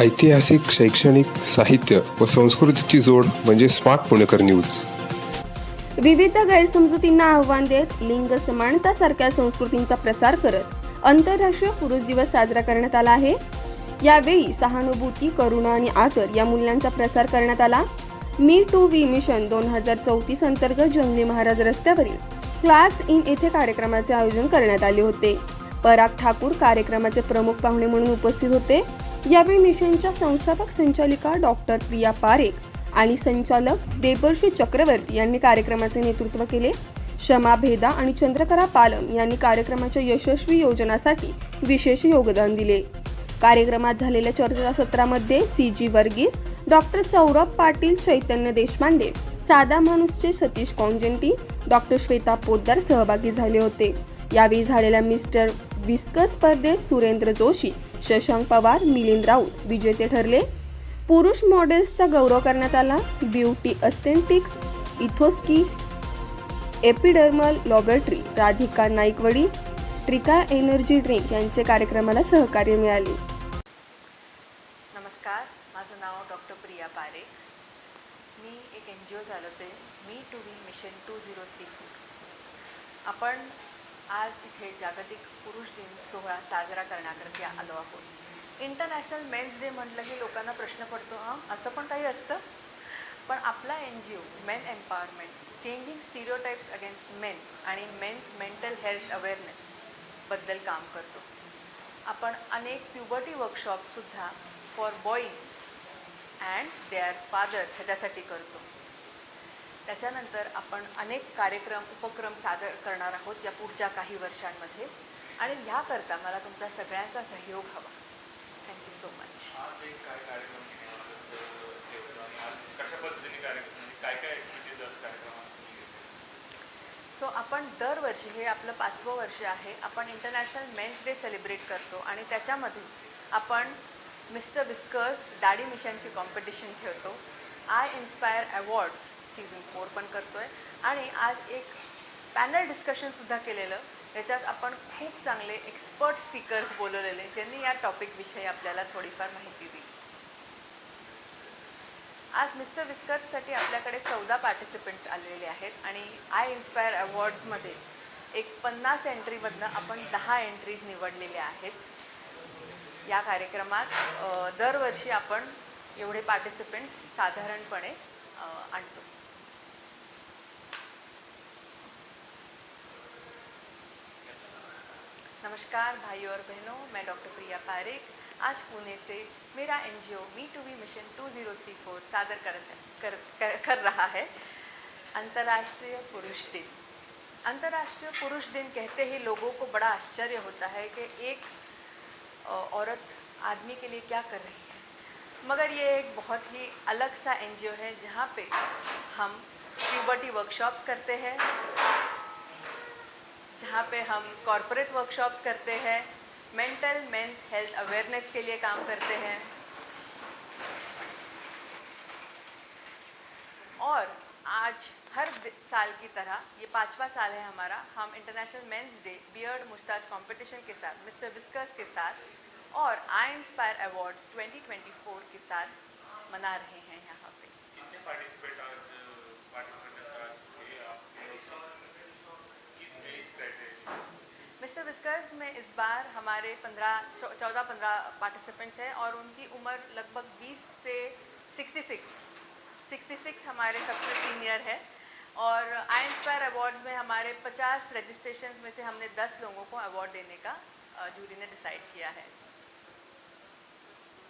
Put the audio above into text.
ऐतिहासिक शैक्षणिक साहित्य व संस्कृतीची जोड म्हणजे स्मार्ट पुणेकर न्यूज. विविध गैरसमजुतींना आव्हान देत लिंग समानता सारख्या संस्कृतींचा प्रसार करत आंतरराष्ट्रीय पुरुष दिवस साजरा करण्यात आला आहे. यावेळी सहानुभूती करुणा आणि आदर या मूल्यांचा प्रसार करण्यात आला. मी टू वी मिशन दोन हजार चौतीस अंतर्गत जंगली महाराज रस्त्यावरील क्लास इन येथे कार्यक्रमाचे आयोजन करण्यात आले होते. पराग ठाकूर कार्यक्रमाचे प्रमुख पाहुणे म्हणून उपस्थित होते. यावेळी मिशनच्या संस्थापक संचालिका डॉक्टर प्रिया पारेख आणि संचालक देवर्षी चक्रवर्ती यांनी कार्यक्रमाचे नेतृत्व केले. क्षमा भेदा आणि चंद्रकरा पालम यांनी कार्यक्रमाच्या यशस्वी योजनासाठी विशेष योगदान दिले. कार्यक्रमात झालेल्या चर्चासत्रामध्ये C G Varghese doctor Saurabh Patil Chaitanya Deshpande सादा माणूसचे सतीश कॉन्जेंटी डॉक्टर श्वेता पोद्दार सहभागी झाले होते. यावेळी झालेल्या मिस्टर विस्कस स्पर्धेत सुरेंद्र जोशी शशांक पवार मिलिंद राऊत विजेते ठरले. पुरुष मॉडेल्सचा गौरव करण्यात आला. ब्युटी अस्टेंटिक्स इथोस्की एपिडर्मल लॉबॅटरी राधिका नाईकवडी ट्रिका एनर्जी ड्रिंक यांचे कार्यक्रमाला सहकार्य मिळाले. नमस्कार माझं नाव डॉक्टर प्रिया पारे. मी एक एन जी ओ चालवते मी two V mission two zero three four आपण आज इथे जागतिक पुरुष दिन सोहळा साजरा करण्याकरता आलो आहोत. इंटरनॅशनल मेन्स डे म्हटलं की लोकांना प्रश्न पडतो हां? असं पण काही असतं? पण आपला N G O men empowerment changing stereotypes against men आणि मेन्स मेंटल हेल्थ अवेअरनेसबद्दल काम करतो. आपण अनेक puberty वर्कशॉपसुद्धा for boys and their fathers ह्याच्यासाठी करतो. त्याच्यानंतर आपण अनेक कार्यक्रम उपक्रम सादर करणार आहोत या पुढच्या काही वर्षांमध्ये. आणि ह्याकरता मला तुमचा सगळ्यांचा सहयोग हवा. Thank you so much? सो आपण दरवर्षी हे आपलं पाचवं वर्ष आहे आपण इंटरनॅशनल मेन्स डे सेलिब्रेट करतो आणि त्याच्यामध्ये आपण मिस्टर विस्कर्स दाढी मिशनची कॉम्पिटिशन ठेवतो I inspire awards season four पण करतो आहे आणि आज एक पॅनल डिस्कशनसुद्धा केलेलं याच्यात आपण खूप चांगले एक्सपर्ट स्पीकर्स बोलवलेले ज्यांनी या टॉपिकविषयी आपल्याला थोडीफार माहिती दिली. आज मिस्टर विस्कर्ससाठी आपल्याकडे चौदा पार्टिसिपंट्स आलेले आहेत आणि आय इन्स्पायर अवॉर्ड्समध्ये एक पन्नास एंट्रीमधनं आपण दहा एंट्रीज निवडलेल्या आहेत. या कार्यक्रमात दरवर्षी आपण एवढे पार्टिसिपंट्स साधारणपणे आणतो. नमस्कार भाई और बहनों मैं डॉक्टर प्रिया पारेख। आज पुणे से मेरा एनजीओ मी टू वी मिशन 2034 सादर कर, कर, कर, कर रहा है। अंतर्राष्ट्रीय पुरुष दिन। अंतर्राष्ट्रीय पुरुष दिन कहते ही लोगों को बड़ा आश्चर्य होता है कि एक औरत आदमी के लिए क्या कर रही है। मगर ये एक बहुत ही अलग सा एनजीओ है जहाँ पे हम प्यूबर्टी वर्कशॉप्स करते हैं। जहाँ पे हम कॉरपोरेट वर्कशॉप्स करते हैं मेंटल मेंस हेल्थ अवेयरनेस के लिए काम करते हैं। और आज, हर साल की तरह, ये पांचवा साल है हमारा, हम international men's day beard moustache competition के साथ मिस्टर विस्कर्स के साथ और आई इंस्पायर अवार्ड्स 2024 के साथ मना रहे हैं यहाँ पे। हमारे पंद्रह चौदह, पंद्रह पार्टिसिपेंट्स हैं और उनकी उम्र लगभग 20 से 66 66 हमारे सबसे सीनियर है। और आई इंस्पायर अवार्ड्स में हमारे पचास रजिस्ट्रेशन में से हमने 10 लोगों को अवार्ड देने का जूरी ने डिसाइड किया है।